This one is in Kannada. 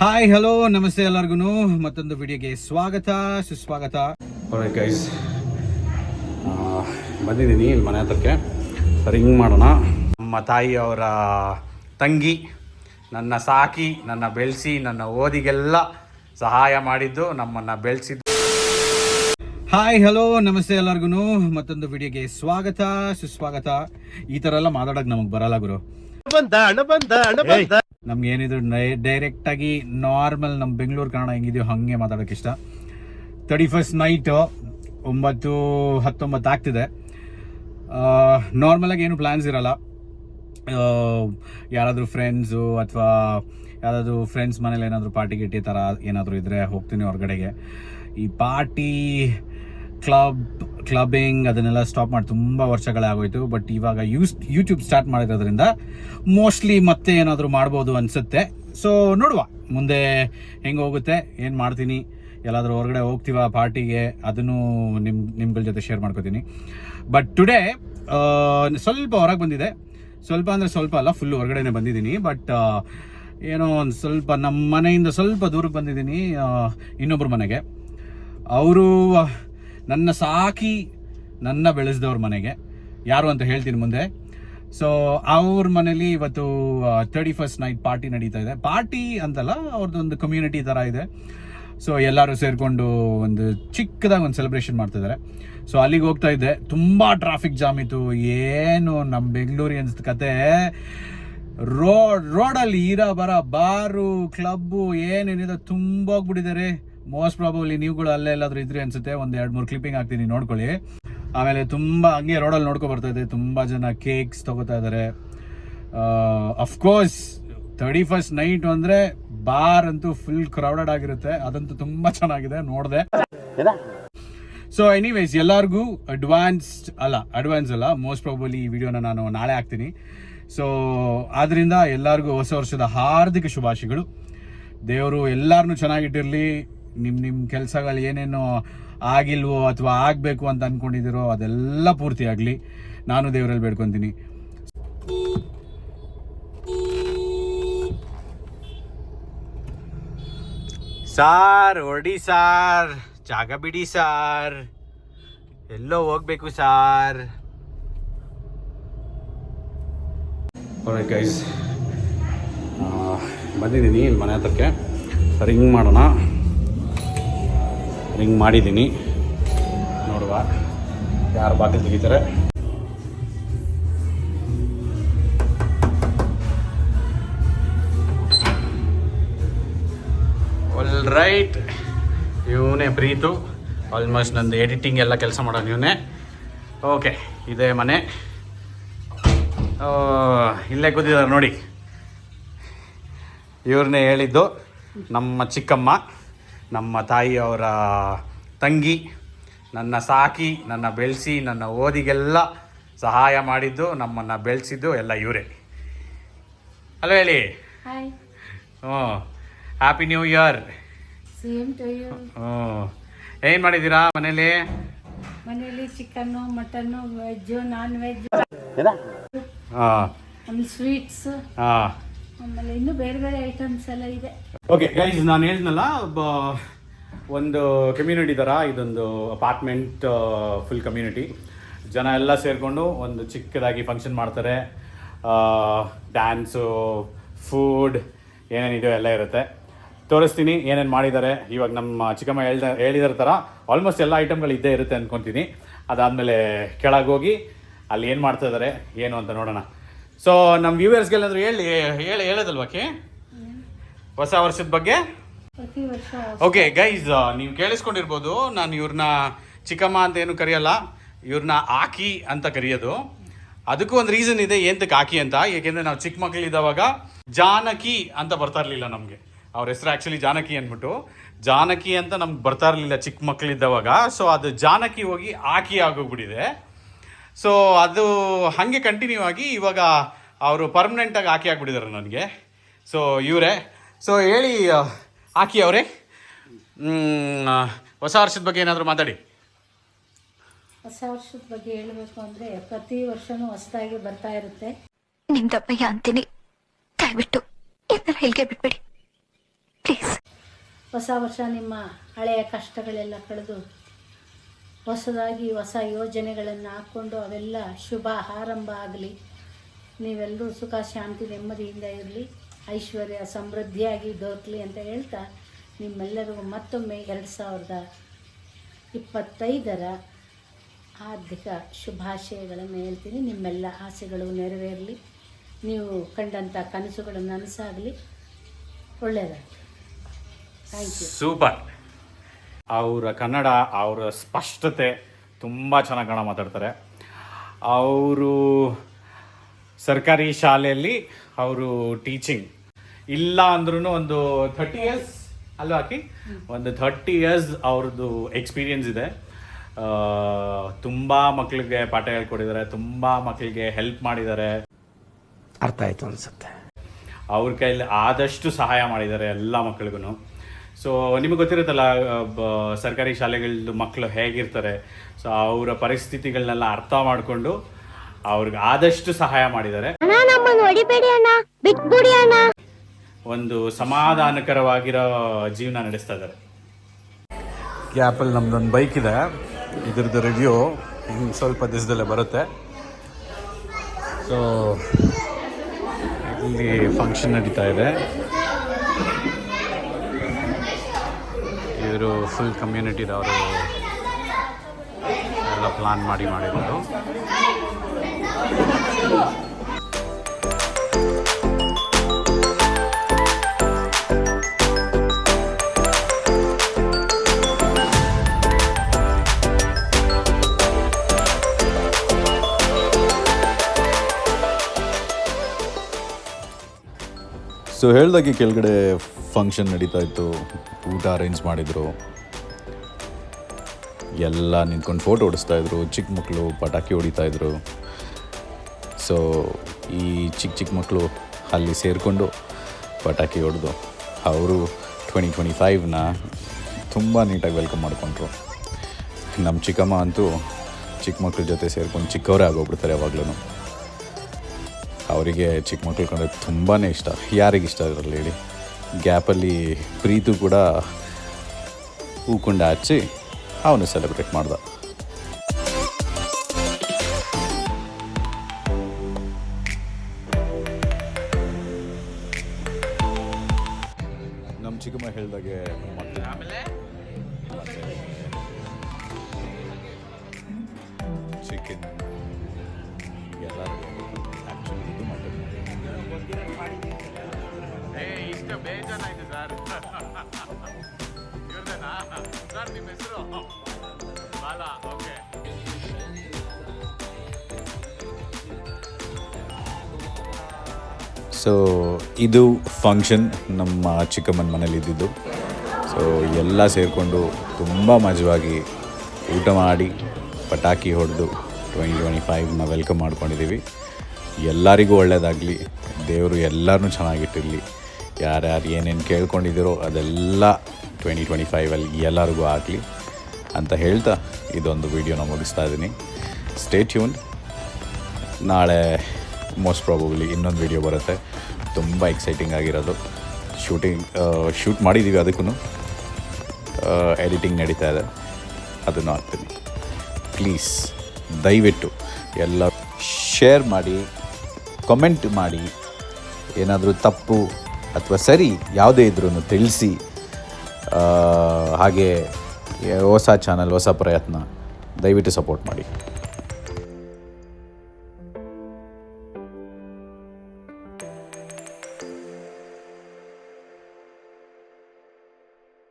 ಹಾಯ್ ಹಲೋ ನಮಸ್ತೆ ಎಲ್ಲರಿಗೂ ಮತ್ತೊಂದು ವಿಡಿಯೋಗೆ ಸ್ವಾಗತ ಸುಸ್ವಾಗತ. ಗೈಸ್ ಬಂದಿದ್ದೀನಿ ಇಲ್ಲಿ ಮನೆ ಹತ್ರಕ್ಕೆ. ರಿಂಗ್ ಮಾಡೋಣ. ನಮ್ಮ ತಾಯಿ ಅವರ ತಂಗಿ ನನ್ನ ಸಾಕಿ ನನ್ನ ಬೆಳೆಸಿ ನನ್ನ ಓದಿಗೆಲ್ಲ ಸಹಾಯ ಮಾಡಿದ್ದು ನಮ್ಮನ್ನು ಬೆಳೆಸಿದ್ದು. ಹಾಯ್ ಹಲೋ ನಮಸ್ತೆ ಎಲ್ಲರಿಗೂ ಮತ್ತೊಂದು ವಿಡಿಯೋಗೆ ಸ್ವಾಗತ ಸುಸ್ವಾಗತ. ಈ ಥರ ಎಲ್ಲ ಮಾತಾಡೋಕೆ ನಮಗೆ ಬರಲ್ಲ ಗುರು. ಬಂದ ಬಂದ ಬಂದ ನಮ್ಗೆ ಏನಿದ್ರು ಡೈರೆಕ್ಟ್ ಆಗಿ ನಾರ್ಮಲ್ ನಮ್ಮ ಬೆಂಗಳೂರು ಕನ್ನಡ ಹೆಂಗಿದೆಯೋ ಹಂಗೆ ಮಾತಾಡೋಕೆ ಇಷ್ಟ. ತರ್ಟಿ ಫಸ್ಟ್ ನೈಟು ಒಂಬತ್ತು, ಹತ್ತೊಂಬತ್ತು ಆಗ್ತಿದೆ. ನಾರ್ಮಲಾಗಿ ಏನು ಪ್ಲ್ಯಾನ್ಸ್ ಇರಲ್ಲ. ಯಾರಾದರೂ ಫ್ರೆಂಡ್ಸು ಅಥವಾ ಯಾರಾದರೂ ಫ್ರೆಂಡ್ಸ್ ಮನೇಲಿ ಏನಾದರೂ ಪಾರ್ಟಿ ಗಿಟ್ಟಿ ಥರ ಏನಾದರೂ ಇದ್ದರೆ ಹೋಗ್ತೀನಿ ಹೊರಗಡೆಗೆ. ಈ ಪಾರ್ಟಿ ಕ್ಲಬ್ ಕ್ಲಬ್ಬಿಂಗ್ ಅದನ್ನೆಲ್ಲ ಸ್ಟಾಪ್ ಮಾಡಿ ತುಂಬ ವರ್ಷಗಳೇ ಆಗೋಯ್ತು. ಬಟ್ ಇವಾಗ ಯೂಸ್ ಯೂಟ್ಯೂಬ್ ಸ್ಟಾರ್ಟ್ ಮಾಡಿರೋದ್ರಿಂದ ಮೋಸ್ಟ್ಲಿ ಮತ್ತೆ ಏನಾದರೂ ಮಾಡ್ಬೋದು ಅನಿಸುತ್ತೆ. ಸೊ ನೋಡುವ. ಮುಂದೆ ಹೆಂಗೆ ಹೋಗುತ್ತೆ, ಏನು ಮಾಡ್ತೀನಿ, ಎಲ್ಲಾದರೂ ಹೊರಗಡೆ ಹೋಗ್ತೀವ ಪಾರ್ಟಿಗೆ, ಅದನ್ನು ನಿಮ್ಮ ನಿಮ್ಗಳ ಜೊತೆ ಶೇರ್ ಮಾಡ್ಕೋತೀನಿ. ಬಟ್ ಟುಡೇ ಸ್ವಲ್ಪ ಹೊರಗೆ ಬಂದಿದೆ. ಸ್ವಲ್ಪ ಅಂದರೆ ಸ್ವಲ್ಪ ಅಲ್ಲ ಫುಲ್ ಹೊರಗಡೆನೆ ಬಂದಿದ್ದೀನಿ. ಬಟ್ ಏನೋ ಒಂದು ಸ್ವಲ್ಪ ನಮ್ಮ ಮನೆಯಿಂದ ಸ್ವಲ್ಪ ದೂರಕ್ಕೆ ಬಂದಿದ್ದೀನಿ ಇನ್ನೊಬ್ಬರ ಮನೆಗೆ. ಅವರು ನನ್ನ ಸಾಕಿ ನನ್ನ ಬೆಳೆಸಿದವ್ರ ಮನೆಗೆ. ಯಾರು ಅಂತ ಹೇಳ್ತೀನಿ ಮುಂದೆ. ಸೊ ಅವ್ರ ಮನೇಲಿ ಇವತ್ತು ತರ್ಟಿ ಫಸ್ಟ್ ನೈಟ್ ಪಾರ್ಟಿ ನಡೀತಾ ಇದೆ. ಪಾರ್ಟಿ ಅಂತಲ್ಲ, ಅವ್ರದ್ದೊಂದು ಕಮ್ಯುನಿಟಿ ಥರ ಇದೆ. ಸೊ ಎಲ್ಲರೂ ಸೇರಿಕೊಂಡು ಒಂದು ಚಿಕ್ಕದಾಗಿ ಒಂದು ಸೆಲೆಬ್ರೇಷನ್ ಮಾಡ್ತಿದ್ದಾರೆ. ಸೊ ಅಲ್ಲಿಗೆ ಹೋಗ್ತಾ ಇದ್ದೆ. ತುಂಬ ಟ್ರಾಫಿಕ್ ಜಾಮ್ ಇತ್ತು. ಏನು ನಮ್ಮ ಬೆಂಗಳೂರಿಯನ್ಸ್ ಕತೆ. ರೋಡ್ ರೋಡಲ್ಲಿ ಇರ ಬರ, ಬಾರು ಕ್ಲಬ್ಬು ಏನೇನಿದೆ ತುಂಬ ಹೋಗ್ಬಿಟ್ಟಿದ್ದಾರೆ ಮೋಸ್ಟ್ ಪ್ರಾಬಬ್ಲಿ ಕೂಡ ಅಲ್ಲೇ ಎಲ್ಲಾದ್ರೂ ಇದ್ರಿ ಅನ್ಸುತ್ತೆ. ಒಂದು ಎರಡು ಮೂರು ಕ್ಲಿಪ್ಪಿಂಗ್ ಹಾಕ್ತೀನಿ, ನೋಡ್ಕೊಳ್ಳಿ. ಆಮೇಲೆ ತುಂಬ ಹಂಗೆ ರೋಡಲ್ಲಿ ನೋಡ್ಕೊ ಬರ್ತಾ ಇದೆ. ತುಂಬ ಜನ ಕೇಕ್ಸ್ ತಗೋತಾ ಇದ್ದಾರೆ of course thirty first night ಅಂದರೆ ಬಾರ್ ಅಂತೂ ಫುಲ್ ಕ್ರೌಡೆಡ್ ಆಗಿರುತ್ತೆ. ಅದಂತೂ ತುಂಬ ಚೆನ್ನಾಗಿದೆ, ನೋಡಿದೆ. ಸೊ ಎನಿವೇಸ್ ಎಲ್ಲರಿಗೂ ಅಡ್ವಾನ್ಸ್ ಅಲ್ಲ ಅಡ್ವಾನ್ಸ್ ಅಲ್ಲ. ಮೋಸ್ಟ್ ಪ್ರಾಬಲಿ ಈ ವಿಡಿಯೋನ ನಾನು ನಾಳೆ ಹಾಕ್ತೀನಿ. ಸೊ ಆದ್ದರಿಂದ ಎಲ್ಲರಿಗೂ ಹೊಸ ವರ್ಷದ ಹಾರ್ದಿಕ ಶುಭಾಶಯಗಳು. ದೇವರು ಎಲ್ಲರನ್ನೂ ಚೆನ್ನಾಗಿಟ್ಟಿರಲಿ. ನಿಮ್ಮ ನಿಮ್ಮ ಕೆಲಸಗಳು ಏನೇನು ಆಗಿಲ್ವೋ ಅಥವಾ ಆಗಬೇಕು ಅಂತ ಅಂದ್ಕೊಂಡಿದ್ದೀರೋ ಅದೆಲ್ಲ ಪೂರ್ತಿ ಆಗಲಿ. ನಾನು ದೇವರಲ್ಲಿ ಬೇಡ್ಕೊತೀನಿ. ಸಾರ್ ಹೊಡಿ ಸಾರ್ ಜಾಗ ಬಿಡಿ ಸಾರ್. ಎಲ್ಲೋ ಹೋಗ್ಬೇಕು ಸಾರ್. ಗೈಸ್ ಬಂದಿದ್ದೀನಿ ಇಲ್ಲಿ ಮನೆ ಹತ್ರಕ್ಕೆ. ರಿಂಗ್ ಮಾಡೋಣ. ರಿಂಗ್ ಮಾಡಿದ್ದೀನಿ. ನೋಡುವ ಯಾರು ಬಾಗಿಲು ತೆಗಿತಾರೆ. ಒಲ್ ರೈಟ್ ಇವನೇ ಪ್ರೀತು. ಆಲ್ಮೋಸ್ಟ್ ನಂದು ಎಡಿಟಿಂಗ್ ಎಲ್ಲ ಕೆಲಸ ಮಾಡೋಣ ಇವನೇ. ಓಕೆ ಇದೇ ಮನೆ. ಇಲ್ಲೇ ಕೂತಿದ್ದಾರೆ ನೋಡಿ. ಇವ್ರನ್ನೇ ಹೇಳಿದ್ದು ನಮ್ಮ ಚಿಕ್ಕಮ್ಮ. ನಮ್ಮ ತಾಯಿಯವರ ತಂಗಿ ನನ್ನ ಸಾಕಿ ನನ್ನ ಬೆಳೆಸಿ ನನ್ನ ಓದಿಗೆಲ್ಲ ಸಹಾಯ ಮಾಡಿದ್ದು ನಮ್ಮನ್ನು ಬೆಳೆಸಿದ್ದು ಎಲ್ಲ ಇವರೇ. ಅಲ್ಲ ಹೇಳಿ. ಹ್ಞೂ ಹ್ಯಾಪಿ ನ್ಯೂ ಇಯರ್ ಹ್ಞೂ ಏನು ಮಾಡಿದ್ದೀರಾ ಮನೇಲಿ? ಮನೇಲಿ chicken mutton veg non veg ಹಾಂ ಸ್ವೀಟ್ಸ್ ಹಾಂ. ಬೇರೆ ಬೇರೆ ಐಟಮ್ಸ್ ಓಕೆ ಗೈಸ್ ನಾನು ಹೇಳಿದ್ನಲ್ಲ ಒಂದು ಕಮ್ಯುನಿಟಿ ಥರ ಇದೊಂದು ಅಪಾರ್ಟ್ಮೆಂಟ್ ಫುಲ್ ಕಮ್ಯುನಿಟಿ ಜನ ಎಲ್ಲ ಸೇರಿಕೊಂಡು ಒಂದು ಚಿಕ್ಕದಾಗಿ ಫಂಕ್ಷನ್ ಮಾಡ್ತಾರೆ. ಡ್ಯಾನ್ಸು ಫುಡ್ ಏನೇನಿದೆಯೋ ಎಲ್ಲ ಇರುತ್ತೆ. ತೋರಿಸ್ತೀನಿ ಏನೇನು ಮಾಡಿದ್ದಾರೆ. ಇವಾಗ ನಮ್ಮ ಚಿಕ್ಕಮ್ಮ ಹೇಳ್ದ, ಹೇಳಿದ್ರ ಥರ ಆಲ್ಮೋಸ್ಟ್ ಎಲ್ಲ ಐಟಮ್ಗಳು ಇದ್ದೇ ಇರುತ್ತೆ ಅಂದ್ಕೊತೀನಿ ಅದಾದಮೇಲೆ ಕೆಳಗೆ ಹೋಗಿ ಅಲ್ಲಿ ಏನು ಮಾಡ್ತಾ ಇದ್ದಾರೆ ಏನು ಅಂತ ನೋಡೋಣ. ಸೊ ನಮ್ಮ ವ್ಯೂವರ್ಸ್ಗೆಲ್ಲಾದ್ರೂ ಹೇಳಿ ಹೇಳಿ ಹೇಳೋದಲ್ವಾಕೆ ಹೊಸ ವರ್ಷದ ಬಗ್ಗೆ? ಓಕೆ ಗೈಸ್ ನೀವು ಕೇಳಿಸ್ಕೊಂಡಿರ್ಬೋದು ನಾನು ಇವ್ರನ್ನ ಚಿಕ್ಕಮ್ಮ ಅಂತ ಏನು ಕರೆಯಲ್ಲ ಇವ್ರನ್ನ ಆಕಿ ಅಂತ ಕರೆಯೋದು. ಅದಕ್ಕೂ ಒಂದು ರೀಸನ್ ಇದೆ ಏಂತಕ್ಕೆ ಆಕಿ ಅಂತ? ಏಕೆಂದರೆ ನಾವು ಚಿಕ್ಕ ಮಕ್ಕಳಿದ್ದಾವಾಗ ಜಾನಕಿ ಅಂತ ಬರ್ತಾ ಇರಲಿಲ್ಲ ನಮಗೆ. ಅವ್ರ ಹೆಸರು ಆ್ಯಕ್ಚುಲಿ ಜಾನಕಿ ಅಂದ್ಬಿಟ್ಟು. ಜಾನಕಿ ಅಂತ ನಮ್ಗೆ ಬರ್ತಾ ಇರಲಿಲ್ಲ ಚಿಕ್ಕ ಮಕ್ಕಳಿದ್ದಾವಾಗ ಸೊ ಅದು ಜಾನಕಿ ಹೋಗಿ ಆಕಿ ಆಗೋಗ್ಬಿಟ್ಟಿದೆ. ಸೊ ಅದು ಹಾಗೆ ಕಂಟಿನ್ಯೂ ಆಗಿ ಇವಾಗ ಅವರು ಪರ್ಮನೆಂಟಾಗಿ ಹಾಕಿ ಹಾಕ್ಬಿಟ್ಟಿದ್ದಾರೆ ನನಗೆ. ಸೊ ಇವರೇ. ಸೊ ಹೇಳಿ ಹಾಕಿ ಆಕಿ ಅವರೇ. ಹೊಸ ವರ್ಷದ ಬಗ್ಗೆ ಏನಾದರೂ ಮಾತಾಡಿ. ಹೊಸ ವರ್ಷದ ಬಗ್ಗೆ ಹೇಳಬೇಕು ಅಂದರೆ ಪ್ರತಿ ವರ್ಷನೂ ಹೊಸದಾಗಿ ಬರ್ತಾ ಇರುತ್ತೆ. ನಿಮ್ದಪ್ಪಯ್ಯ ಅಂತೀನಿ. ದಯವಿಟ್ಟು ಇದನ್ನ ಹೇಳಿಗೆ ಬಿಟ್ಬಿಡಿ. ಪ್ಲೀಸ್ ಹೊಸ ವರ್ಷ ನಿಮ್ಮ ಹಳೆಯ ಕಷ್ಟಗಳೆಲ್ಲ ಕಳೆದು ಹೊಸದಾಗಿ ಹೊಸ ಯೋಜನೆಗಳನ್ನು ಹಾಕ್ಕೊಂಡು ಅವೆಲ್ಲ ಶುಭ ಆರಂಭ ಆಗಲಿ. ನೀವೆಲ್ಲರೂ ಸುಖ, ಶಾಂತಿ, ನೆಮ್ಮದಿಯಿಂದ ಇರಲಿ. ಐಶ್ವರ್ಯ, ಸಮೃದ್ಧಿಯಾಗಿ ದೊರಕಲಿ ಅಂತ ಹೇಳ್ತಾ ನಿಮ್ಮೆಲ್ಲರಿಗೂ ಮತ್ತೊಮ್ಮೆ ಎರಡು ಸಾವಿರದ ಇಪ್ಪತ್ತೈದರ ಆರ್ಥಿಕ ಶುಭಾಶಯಗಳನ್ನು ಹೇಳ್ತೀನಿ. ನಿಮ್ಮೆಲ್ಲ ಆಸೆಗಳು ನೆರವೇರಲಿ. ನೀವು ಕಂಡಂಥ ಕನಸುಗಳು ನನಸಾಗಲಿ. ಒಳ್ಳೆಯದಾಗಲಿ ಥ್ಯಾಂಕ್ ಯು ಸೂಪರ್ ಅವರ ಕನ್ನಡ ಅವರ ಸ್ಪಷ್ಟತೆ ತುಂಬ ಚೆನ್ನಾಗಿ ಕನ್ನಡ ಮಾತಾಡ್ತಾರೆ. ಅವರು ಸರ್ಕಾರಿ ಶಾಲೆಯಲ್ಲಿ ಅವರು ಟೀಚಿಂಗ್ ಇಲ್ಲ ಅಂದ್ರೂ ಒಂದು ಥರ್ಟಿ ಇಯರ್ಸ್ ಅಲ್ಲೂ ಹಾಕಿ ಒಂದು ಥರ್ಟಿ ಇಯರ್ಸ್ ಅವ್ರದ್ದು ಎಕ್ಸ್ಪೀರಿಯನ್ಸ್ ಇದೆ. ತುಂಬ ಮಕ್ಕಳಿಗೆ ಪಾಠ ಹೇಳ್ಕೊಟ್ಟಿದ್ದಾರೆ ತುಂಬ ಮಕ್ಕಳಿಗೆ ಹೆಲ್ಪ್ ಮಾಡಿದ್ದಾರೆ. ಅರ್ಥ ಆಯ್ತು ಅನ್ಸುತ್ತೆ. ಅವ್ರ ಕೈಯಲ್ಲಿ ಆದಷ್ಟು ಸಹಾಯ ಮಾಡಿದ್ದಾರೆ ಎಲ್ಲ ಮಕ್ಕಳಿಗೂ ಸೊ ನಿಮಗೆ ಗೊತ್ತಿರುತ್ತಲ್ಲ ಸರ್ಕಾರಿ ಶಾಲೆಗಳದ್ದು ಮಕ್ಕಳು ಹೇಗಿರ್ತಾರೆ. ಸೊ ಅವರ ಪರಿಸ್ಥಿತಿಗಳನ್ನೆಲ್ಲ ಅರ್ಥ ಮಾಡಿಕೊಂಡು ಅವ್ರಿಗೆ ಆದಷ್ಟು ಸಹಾಯ ಮಾಡಿದ್ದಾರೆ. ಒಂದು ಸಮಾಧಾನಕರವಾಗಿರೋ ಜೀವನ ನಡೆಸ್ತಾ ಇದ್ದಾರೆ. ಗ್ಯಾಪಲ್ಲಿ ನಮ್ದೊಂದು ಬೈಕ್ ಇದೆ. ಇದ್ರದ್ದು ರಿವ್ಯೂ ಇನ್ನು ಸ್ವಲ್ಪ ದಿವಸದಲ್ಲೇ ಬರುತ್ತೆ. ಸೊ ಇಲ್ಲಿ ಫಂಕ್ಷನ್ ನಡೀತಾ ಇದೆ. ಇವರು ಫುಲ್ ಕಮ್ಯುನಿಟಿದವರು ಎಲ್ಲ ಪ್ಲಾನ್ ಮಾಡಿ ಮಾಡಿರೋದು. ಸೊ ಹೇಳ್ದಾಗೆ ಕೆಳಗಡೆ ಫಂಕ್ಷನ್ ನಡೀತಾ ಇತ್ತು. ಊಟ ಅರೇಂಜ್ ಮಾಡಿದರು. ಎಲ್ಲ ನಿಂತ್ಕೊಂಡು ಫೋಟೋ ಹೊಡಿಸ್ತಾ ಇದ್ರು. ಚಿಕ್ಕ ಮಕ್ಕಳು ಪಟಾಕಿ ಹೊಡಿತಾ ಇದ್ರು. ಸೊ ಈ ಚಿಕ್ಕ ಚಿಕ್ಕ ಮಕ್ಕಳು ಅಲ್ಲಿ ಸೇರಿಕೊಂಡು ಪಟಾಕಿ ಹೊಡೆದು ಅವರು ಟ್ವೆಂಟಿ ಟ್ವೆಂಟಿ ಫೈವ್ನ ತುಂಬ ನೀಟಾಗಿ ವೆಲ್ಕಮ್ ಮಾಡಿಕೊಂಡ್ರು. ನಮ್ಮ ಚಿಕ್ಕಮ್ಮ ಅಂತೂ ಚಿಕ್ಕ ಮಕ್ಕಳ ಜೊತೆ ಸೇರ್ಕೊಂಡು ಚಿಕ್ಕವರೇ ಆಗೋಗ್ಬಿಡ್ತಾರೆ ಯಾವಾಗ್ಲೂ ಅವರಿಗೆ ಚಿಕ್ಕ ಮಕ್ಕಳು ಕಂಡ್ರೆ ತುಂಬಾ ಇಷ್ಟ. ಯಾರಿಗೆ ಇಷ್ಟ ಇರಲ್ಲ ಹೇಳಿ. ಗ್ಯಾಪಲ್ಲಿ ಪ್ರೀತು ಕೂಡ ಹೂಕುಂಡ ಹಚ್ಚಿ ಅವನು ಸೆಲೆಬ್ರೇಟ್ ಮಾಡ್ದ. ನಮ್ಮ ಚಿಕ್ಕಮ್ಮ ಹೇಳ್ದಾಗೆ ಚಿಕನ್ ಎಲ್ಲ ಬಾಲ ಸೊ ಇದು ಫಂಕ್ಷನ್ ನಮ್ಮ ಚಿಕ್ಕಮ್ಮನ ಮನೇಲಿ ಇದ್ದಿದ್ದು ಸೊ ಎಲ್ಲ ಸೇರಿಕೊಂಡು ತುಂಬ ಮಜವಾಗಿ ಊಟ ಮಾಡಿ ಪಟಾಕಿ ಹೊಡೆದು ಟ್ವೆಂಟಿ ಟ್ವೆಂಟಿ ಫೈವ್ನ ವೆಲ್ಕಮ್ ಮಾಡ್ಕೊಂಡಿದ್ದೀವಿ. ಎಲ್ಲರಿಗೂ ಒಳ್ಳೆಯದಾಗಲಿ ದೇವರು ಎಲ್ಲರೂ ಚೆನ್ನಾಗಿಟ್ಟಿರಲಿ. ಯಾರ್ಯಾರು ಏನೇನು ಕೇಳ್ಕೊಂಡಿದ್ದೀರೋ ಅದೆಲ್ಲ ಟ್ವೆಂಟಿ ಟ್ವೆಂಟಿ ಫೈವಲ್ಲಿ ಎಲ್ಲರಿಗೂ ಆಗಲಿ ಅಂತ ಹೇಳ್ತಾ ಇದೊಂದು ವೀಡಿಯೋನ ಮುಗಿಸ್ತಾ ಇದ್ದೀನಿ ಸ್ಟೇ ಟ್ಯೂನ್ ನಾಳೆ ಮೋಸ್ಟ್ ಪ್ರಾಬಬ್ಲಿ ಇನ್ನೊಂದು ವಿಡಿಯೋ ಬರುತ್ತೆ. ತುಂಬ ಎಕ್ಸೈಟಿಂಗ್ ಆಗಿರೋದು. ಶೂಟಿಂಗ್ ಶೂಟ್ ಮಾಡಿದ್ದೀವಿ ಅದಕ್ಕೂ ಎಡಿಟಿಂಗ್ ನಡೀತಾ ಇದೆ. ಅದನ್ನು ಹಾಕ್ತೀನಿ. ಪ್ಲೀಸ್ ದಯವಿಟ್ಟು ಎಲ್ಲ ಶೇರ್ ಮಾಡಿ ಕಮೆಂಟ್ ಮಾಡಿ. ಏನಾದರೂ ತಪ್ಪು ಅಥವಾ ಸರಿ ಯಾವುದೇ ಇದ್ರೂ ತಿಳಿಸಿ. ಹಾಗೆ ಹೊಸ ಚಾನಲ್ ಹೊಸ ಪ್ರಯತ್ನ ದಯವಿಟ್ಟು ಸಪೋರ್ಟ್ ಮಾಡಿ.